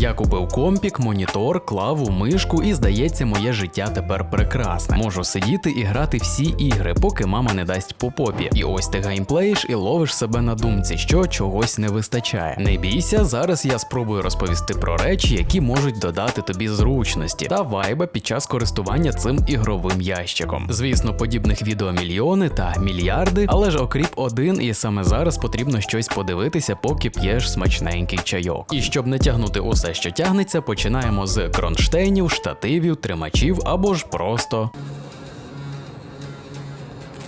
Я купив компік, монітор, клаву, мишку, і здається, моє життя тепер прекрасне. Можу сидіти і грати всі ігри, поки мама не дасть по попі. І ось ти геймплеїш і ловиш себе на думці, що чогось не вистачає. Не бійся, зараз я спробую розповісти про речі, які можуть додати тобі зручності та вайба під час користування цим ігровим ящиком. Звісно, подібних відео мільйони та мільярди, але ж окріп один, і саме зараз потрібно щось подивитися, поки п'єш смачненький чайок. І щоб не тягнути усе, що тягнеться, починаємо з кронштейнів, штативів, тримачів або ж просто.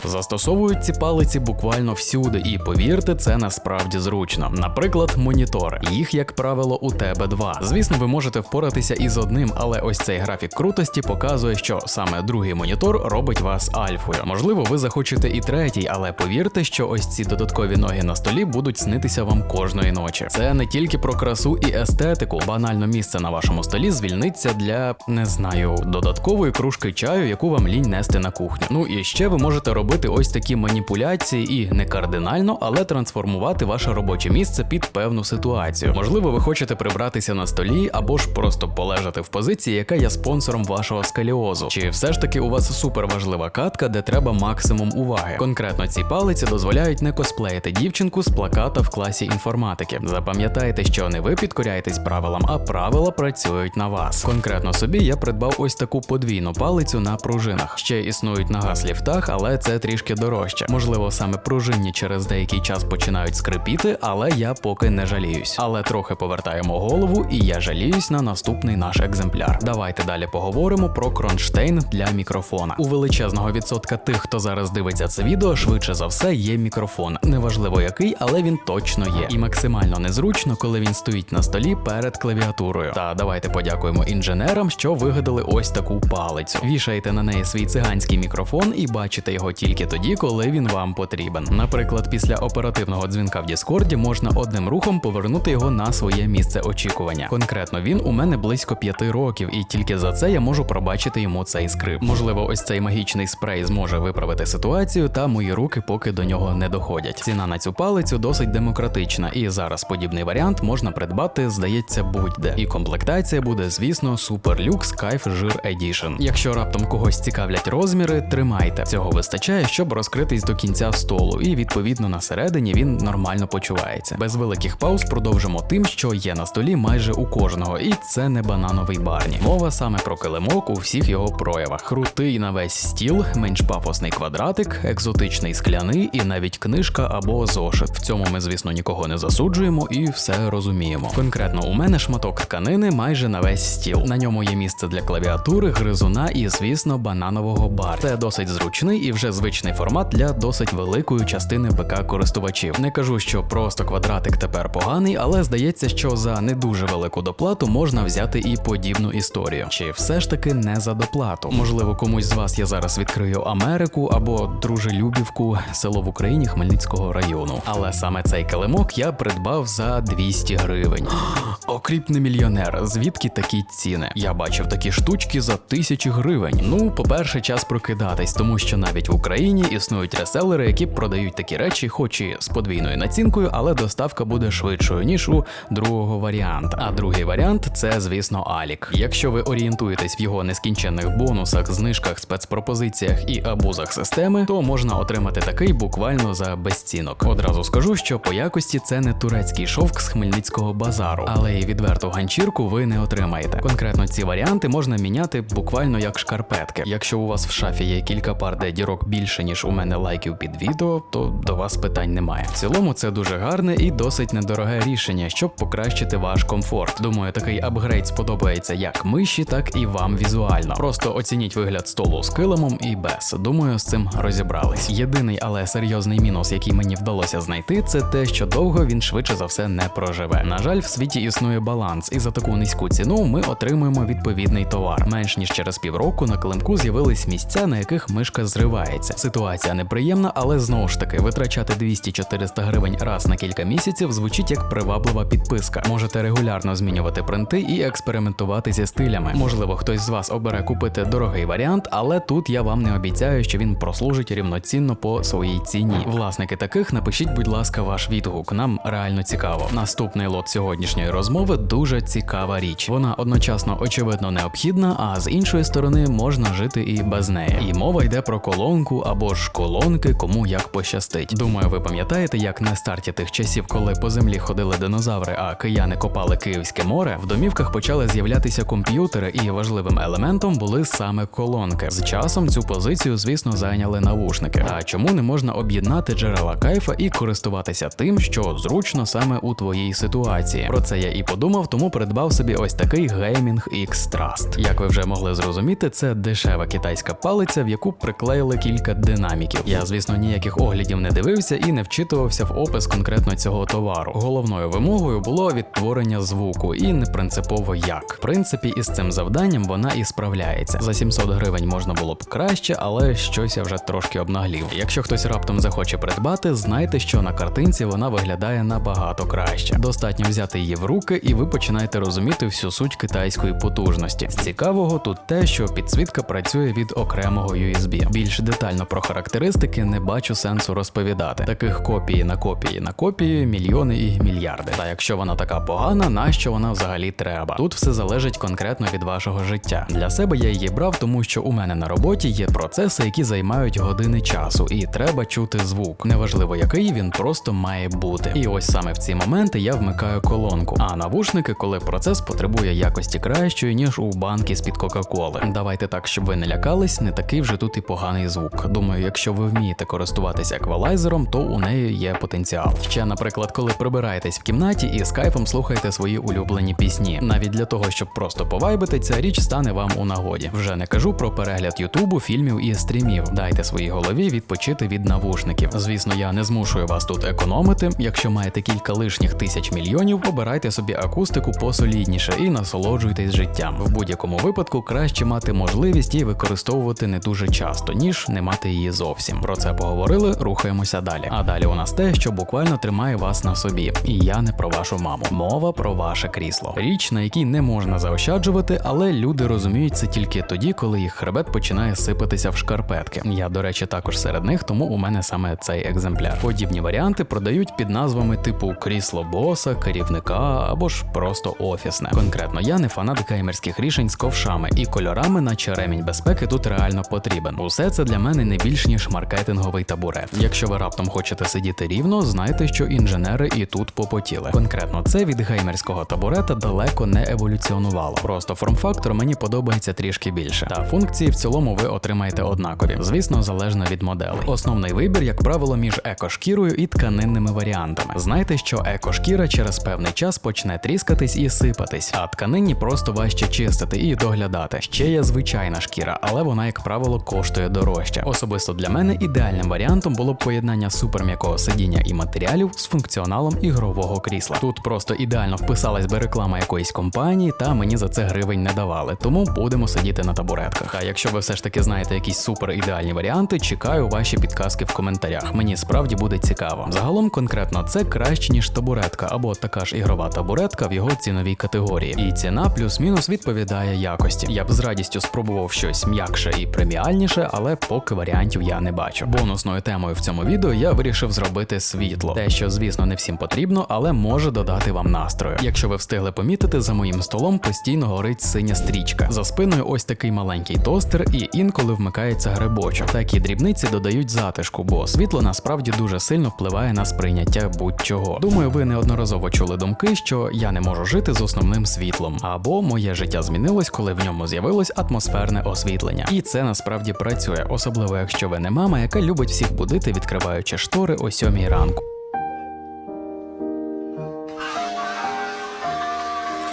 Застосовують ці палиці буквально всюди, і повірте, це насправді зручно. Наприклад, монітори. Їх, як правило, у тебе два. Звісно, ви можете впоратися із одним, але ось цей графік крутості показує, що саме другий монітор робить вас альфою. Можливо, ви захочете і третій, але повірте, що ось ці додаткові ноги на столі будуть снитися вам кожної ночі. Це не тільки про красу і естетику. Банально місце на вашому столі звільниться для не знаю додаткової кружки чаю, яку вам лінь нести на кухню. Ну і ще ви можете робити ось такі маніпуляції і не кардинально, але трансформувати ваше робоче місце під певну ситуацію. Можливо, ви хочете прибратися на столі або ж просто полежати в позиції, яка є спонсором вашого скаліозу. Чи все ж таки у вас супер важлива катка, де треба максимум уваги? Конкретно ці палиці дозволяють не косплеїти дівчинку з плаката в класі інформатики. Запам'ятайте, що не ви підкоряєтесь правилам, а правила працюють на вас. Конкретно собі я придбав ось таку подвійну палицю на пружинах. Ще існують на газ-ліфтах, але це трішки дорожче. Можливо, саме пружинні через деякий час починають скрипіти, але я поки не жаліюсь. Але трохи повертаємо голову, і я жаліюсь на наступний наш екземпляр. Давайте далі поговоримо про кронштейн для мікрофона. У величезного відсотка тих, хто зараз дивиться це відео, швидше за все є мікрофон. Неважливо який, але він точно є. І максимально незручно, коли він стоїть на столі перед клавіатурою. Та давайте подякуємо інженерам, що вигадали ось таку палицю. Вішаєте на неї свій циганський мікрофон і бачите його тільки тоді, коли він вам потрібен. Наприклад, після оперативного дзвінка в Діскорді можна одним рухом повернути його на своє місце очікування. Конкретно він у мене близько п'яти років, і тільки за це я можу пробачити йому цей скрип. Можливо, ось цей магічний спрей зможе виправити ситуацію, та мої руки поки до нього не доходять. Ціна на цю палицю досить демократична, і зараз подібний варіант можна придбати, здається, будь-де. І комплектація буде, звісно, Lux Kайф Жир Edition. Якщо раптом когось цікавлять розміри, тримайте. Цього вистачає, щоб розкритись до кінця столу, і відповідно на середині він нормально почувається. Без великих пауз продовжимо тим, що є на столі майже у кожного, і це не банановий барні. Мова саме про килимок у всіх його проявах. Крутий на весь стіл, менш пафосний квадратик, екзотичний скляний і навіть книжка або зошит. В цьому ми, звісно, нікого не засуджуємо і все розуміємо. Конкретно у мене шматок тканини майже на весь стіл. На ньому є місце для клавіатури, гризуна і, звісно, бананового бар. Це досить зручний і вже звичний формат для досить великої частини ПК користувачів. Не кажу, що просто квадратик тепер поганий, але здається, що за не дуже велику доплату можна взяти і подібну історію. Чи все ж таки не за доплату? Можливо, комусь з вас я зараз відкрию Америку або дружелюбівку, село в Україні Хмельницького району. Але саме цей килимок я придбав за 200 гривень. Окріпний мільйонер. Звідки такі ціни? Я бачив такі штучки за тисячі гривень. Ну, по-перше, час прокидатись, тому що навіть в Україні існують реселери, які продають такі речі, хоч і з подвійною націнкою, але доставка буде швидшою ніж у другого варіанта. А другий варіант це, звісно, Алік. Якщо ви орієнтуєтесь в його нескінченних бонусах, знижках, спецпропозиціях і абузах системи, то можна отримати такий буквально за безцінок. Одразу скажу, що по якості це не турецький шовк з хмельницького базару, але і відверту ганчірку ви не отримаєте. Конкретно ці варіанти можна міняти буквально як шкарпетки. Якщо у вас в шафі є кілька пар, де дірок більше ніж у мене лайків під відео, то до вас питань немає. В цілому це дуже гарне і досить недороге рішення, щоб покращити ваш комфорт. Думаю, такий апгрейд сподобається як миші, так і вам візуально. Просто оцініть вигляд столу з килимом і без. Думаю, з цим розібрались. Єдиний, але серйозний мінус, який мені вдалося знайти, це те, що довго він швидше за все не проживе. На жаль, в світі існує баланс, і за таку низьку ціну ми отримуємо відповідний товар. Менш ніж через півроку на килимку з'явились місця, на яких мишка зривається. Відмовитися. Ситуація неприємна, але знову ж таки витрачати 200-400 гривень раз на кілька місяців звучить як приваблива підписка. Можете регулярно змінювати принти і експериментувати зі стилями. Можливо, хтось з вас обере купити дорогий варіант, але тут я вам не обіцяю, що він прослужить рівноцінно по своїй ціні. Власники таких напишіть, будь ласка, ваш відгук. Нам реально цікаво. Наступний лот сьогоднішньої розмови дуже цікава річ. Вона одночасно очевидно необхідна, а з іншої сторони можна жити і без неї. І мова йде про колонку або ж колонки, кому як пощастить. Думаю, ви пам'ятаєте, як на старті тих часів, коли по землі ходили динозаври, а кияни копали Київське море, в домівках почали з'являтися комп'ютери, і важливим елементом були саме колонки. З часом цю позицію, звісно, зайняли навушники. А чому не можна об'єднати джерела кайфа і користуватися тим, що зручно саме у твоїй ситуації? Про це я і подумав, тому придбав собі ось такий геймінг X Trust. Як ви вже могли зрозуміти, це дешева китайська палиця, в яку приклеїли кілька динаміків. Я, звісно, ніяких оглядів не дивився і не вчитувався в опис конкретно цього товару. Головною вимогою було відтворення звуку, і не принципово як. В принципі, із цим завданням вона і справляється. За 700 гривень можна було б краще, але щось я вже трошки обнаглів. Якщо хтось раптом захоче придбати, знайте, що на картинці вона виглядає набагато краще. Достатньо взяти її в руки, і ви починаєте розуміти всю суть китайської потужності. З цікавого тут те, що підсвітка працює від окремого USB. Більш детально про характеристики не бачу сенсу розповідати. Таких копії на копії на копії мільйони і мільярди. Та якщо вона така погана, нащо вона взагалі треба? Тут все залежить конкретно від вашого життя. Для себе я її брав, тому що у мене на роботі є процеси, які займають години часу, і треба чути звук. Неважливо який він просто має бути. І ось саме в ці моменти я вмикаю колонку. А навушники, коли процес потребує якості кращої, ніж у банки з-під Кока-Коли. Давайте так, щоб ви не лякались, не такий вже тут і поганий звук. Думаю, якщо ви вмієте користуватися еквалайзером, то у неї є потенціал. Ще, наприклад, коли прибираєтесь в кімнаті і з кайфом слухаєте свої улюблені пісні. Навіть для того, щоб просто повайбити, ця річ стане вам у нагоді. Вже не кажу про перегляд Ютубу, фільмів і стрімів. Дайте своїй голові відпочити від навушників. Звісно, я не змушую вас тут економити. Якщо маєте кілька лишніх тисяч мільйонів, обирайте собі акустику посолідніше і насолоджуйтесь життям. В будь-якому випадку краще мати можливість її використовувати не дуже часто, ніж не мати її зовсім. Про це поговорили, рухаємося далі. А далі у нас те, що буквально тримає вас на собі. І я не про вашу маму. Мова про ваше крісло. Річ, на якій не можна заощаджувати, але люди розуміють це тільки тоді, коли їх хребет починає сипатися в шкарпетки. Я, до речі, також серед них, тому у мене саме цей екземпляр. Подібні варіанти продають під назвами типу крісло боса, керівника або ж просто офісне. Конкретно я не фанат геймерських рішень з ковшами і кольорами, наче ремінь безпеки тут реально потрібен. Усе це для мене не більш ніж маркетинговий табурет. Якщо ви раптом хочете сидіти рівно, знайте, що інженери і тут попотіли. Конкретно це від геймерського табурета далеко не еволюціонувало. Просто форм-фактор мені подобається трішки більше. Та функції в цілому ви отримаєте однакові, звісно, залежно від моделей. Основний вибір, як правило, між екошкірою і тканинними варіантами. Знайте, що екошкіра через певний час почне тріскатись і сипатись, а тканині просто важче чистити і доглядати. Ще є звичайна шкіра, але вона, як правило, коштує дорожче. Особисто для мене ідеальним варіантом було б поєднання суперм'якого сидіння і матеріалів з функціоналом ігрового крісла. Тут просто ідеально вписалась би реклама якоїсь компанії, та мені за це гривень не давали, тому будемо сидіти на табуретках. А якщо ви все ж таки знаєте якісь супер ідеальні варіанти, чекаю ваші підказки в коментарях. Мені справді буде цікаво. Загалом конкретно це краще ніж табуретка або така ж ігрова табуретка в його ціновій категорії. І ціна плюс-мінус відповідає якості. Я б з радістю спробував щось м'якше і преміальніше, але поки варіантів я не бачу. Бонусною темою в цьому відео я вирішив зробити світло. Те, що звісно не всім потрібно, але може додати вам настрою. Якщо ви встигли помітити, за моїм столом постійно горить синя стрічка. За спиною ось такий маленький тостер, і інколи вмикається грибочок. Такі дрібниці додають затишку, бо світло насправді дуже сильно впливає на сприйняття будь-чого. Думаю, ви неодноразово чули думки, що я не можу жити з основним світлом, або моє життя змінилось, коли в ньому з'явилось атмосферне освітлення. І це насправді працює, особливо якщо ви не мама, яка любить всіх будити, відкриваючи штори о сьомій ранку.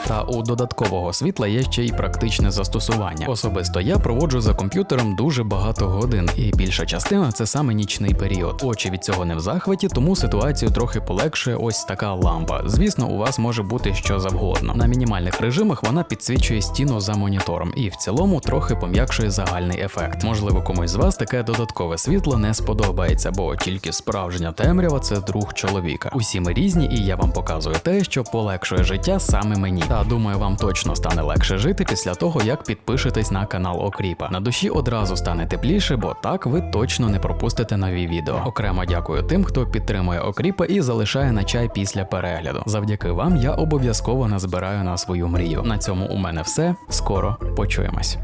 Та у додаткового світла є ще й практичне застосування. Особисто я проводжу за комп'ютером дуже багато годин, і більша частина це саме нічний період. Очі від цього не в захваті, тому ситуацію трохи полегшує ось така лампа. Звісно, у вас може бути що завгодно. На мінімальних режимах вона підсвічує стіну за монітором і в цілому трохи пом'якшує загальний ефект. Можливо, комусь з вас таке додаткове світло не сподобається, бо тільки справжня темрява це друг чоловіка. Усі ми різні, і я вам показую те, що полегшує життя саме мені. Та думаю, вам точно стане легше жити після того, як підпишетесь на канал Окріпа. На душі одразу стане тепліше, бо так ви точно не пропустите нові відео. Окремо дякую тим, хто підтримує Окріпа і залишає на чай після перегляду. Завдяки вам я обов'язково назбираю на свою мрію. На цьому у мене все. Скоро почуємось.